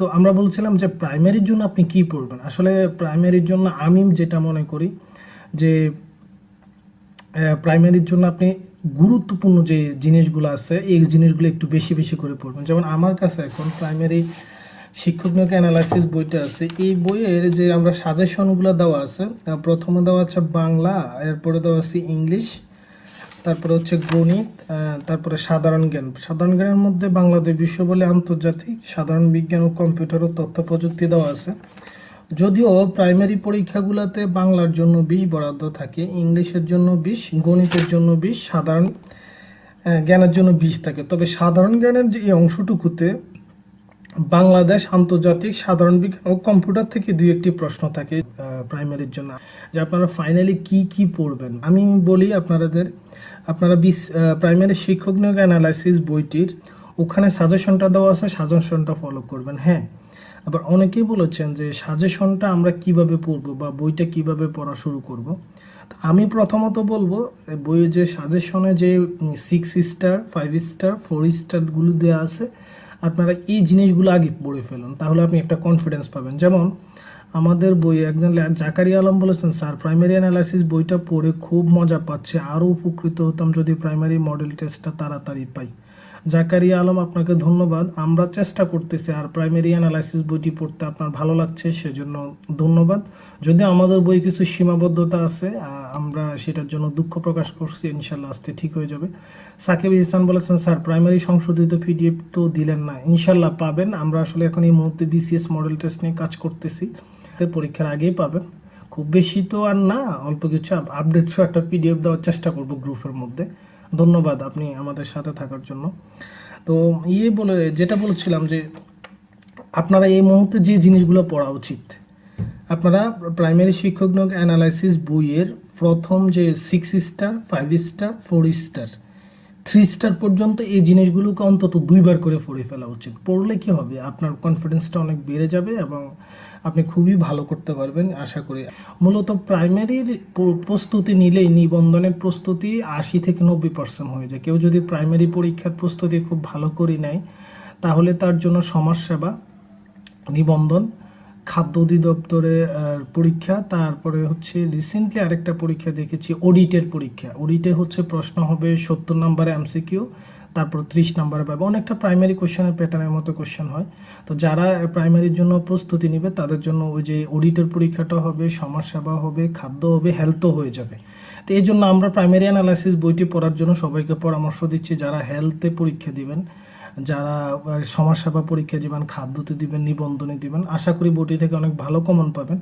তো আমরা বলছিলাম যে প্রাইমারির জন্য আপনি কি পড়বেন? আসলে প্রাইমারির জন্য আমি যেটা মনে করি যে প্রাইমারির জন্য আপনি গুরুত্বপূর্ণ যে জিনিসগুলো আছে, এই জিনিসগুলো একটু বেশি বেশি করে পড়বেন। যেমন আমার কাছে এখন প্রাইমারি শিক্ষক নিয়োগ অ্যানালাইসিস বইটা আছে। এই বইয়ের যে আমরা সাজেশনগুলো দেওয়া আছে প্রথমে দেওয়া আছে বাংলা, এরপরে দেওয়া আছে ইংলিশ তারপরে হচ্ছে গণিত তারপরে সাধারণ জ্ঞান। সাধারণ জ্ঞানের মধ্যে বাংলাদেশ বিশ্ব বলে আন্তর্জাতিক সাধারণ বিজ্ঞান ও কম্পিউটার ও তথ্য প্রযুক্তি দেওয়া আছে। যদিও প্রাইমারি পরীক্ষাগুলোতে বাংলার জন্য বিশ বরাদ্দ থাকে, ইংলিশের জন্য বিশ, গণিতের জন্য বিশ, সাধারণ জ্ঞানের জন্য বিশ থাকে। তবে সাধারণ জ্ঞানের যে অংশটুকুতে বাংলাদেশ আন্তর্জাতিক সাধারণ বিজ্ঞান ও কম্পিউটার থেকে দুই একটি প্রশ্ন থাকে প্রাইমারির জন্য। যে আপনারা ফাইনালি কি কি পড়বেন? আমি বলি আপনাদের আপনারা বিশ প্রাইমারি শিক্ষক নিয়োগ অ্যানালাইসিস বইটির ওখানে সাজেশনটা দেওয়া আছে সাজেশনটা ফলো করবেন হ্যাঁ? আবার অনেকেই বলেছেন যে সাজেশনটা আমরা কীভাবে পড়ব বা বইটা কীভাবে পড়া শুরু করব? আমি প্রথমত বলব, বইয়ে যে সাজেশনে যে six star five star four স্টারগুলো দেওয়া আছে আপনারা এই জিনিসগুলো আগে পড়ে ফেলুন তাহলে আপনি একটা কনফিডেন্স পাবেন। যেমন আমাদের বইয়ে একজন জাকারি আলম বলেছেন, স্যার প্রাইমারি অ্যানালাইসিস বইটা পড়ে খুব মজা পাচ্ছে। আরও উপকৃত হতাম যদি প্রাইমারি মডেল টেস্টটা তাড়াতাড়ি পাই। জাকারিয়া আলম, আপনাকে ধন্যবাদ। আমরা চেষ্টা করতেছি আর প্রাইমারি অ্যানালাইসিস বইটি পড়তে আপনার ভালো লাগছে, সেজন্য ধন্যবাদ। যদি আমাদের বই কিছু সীমাবদ্ধতা আছে আমরা সেটার জন্য দুঃখ প্রকাশ করছি, ইনশাল্লাহ আসতে ঠিক হয়ে যাবে। সাকিব ইহসান বলেছেন, স্যার প্রাইমারি সংশোধিত পিডিএফ তো দিলেন না। ইনশাল্লাহ পাবেন। আমরা আসলে এখন এই মুহূর্তে বিসিএস মডেল টেস্ট নিয়ে কাজ করতেছি। তো পরীক্ষার আগেই পাবেন। খুব বেশি তো আর না, অল্প কিছু আপডেট সহ একটা পিডিএফ দেওয়ার চেষ্টা করব গ্রুপের মধ্যে। ধন্যবাদ আপনি আমাদের সাথে থাকার জন্য। তো ইয়ে বলে, যেটা বলছিলাম যে আপনারা এই মুহূর্তে যে জিনিসগুলো পড়া উচিত, আপনারা প্রাইমারি শিক্ষক অ্যানালাইসিস বইয়ের প্রথম যে six star five star four star three star পর্যন্ত এই জিনিসগুলোকে অন্তত দুইবার করে পড়ে ফেলা উচিত। পড়লে কি হবে? আপনার কনফিডেন্সটা অনেক বেড়ে যাবে এবং আপনি খুবই ভালো করতে পারবেন, আশা করি। মূলত প্রাইমারির প্রস্তুতি নিলেই নিবন্ধনের প্রস্তুতি আশি থেকে নব্বই পার্সেন্ট হয়ে যায়। কেউ যদি প্রাইমারি পরীক্ষার প্রস্তুতি খুব ভালো করে নেয়, তাহলে তার জন্য সমাজসেবা, নিবন্ধন খাদ্য অধিদপ্তরে পরীক্ষা, তারপরে হচ্ছে রিসেন্টলি আরেকটা পরীক্ষা দেখেছি অডিটের পরীক্ষা। অডিটে হচ্ছে প্রশ্ন হবে সত্তর নাম্বারে এমসিকিউ তারপর ত্রিশ নাম্বারে পাবে। অনেকটা প্রাইমারি কোশ্চেনের প্যাটার্নের মতো কোশ্চেন হয়। তো যারা প্রাইমারির জন্য প্রস্তুতি নেবে, তাদের জন্য ওই যে অডিটের পরীক্ষাটা হবে, সমাজসেবা হবে, খাদ্য হবে হেলথও হয়ে যাবে। তো এই জন্য আমরা প্রাইমারি অ্যানালাইসিস বইটি পড়ার জন্য সবাইকে পরামর্শ দিচ্ছি, যারা হেলথে পরীক্ষা দিবেন যারা সমাজসেবা পরীক্ষা দিবেন, খাদ্যতে দিবেন, নিবন্ধনে দিবেন, আশা করি বইটি থেকে অনেক ভালো কমন পাবেন।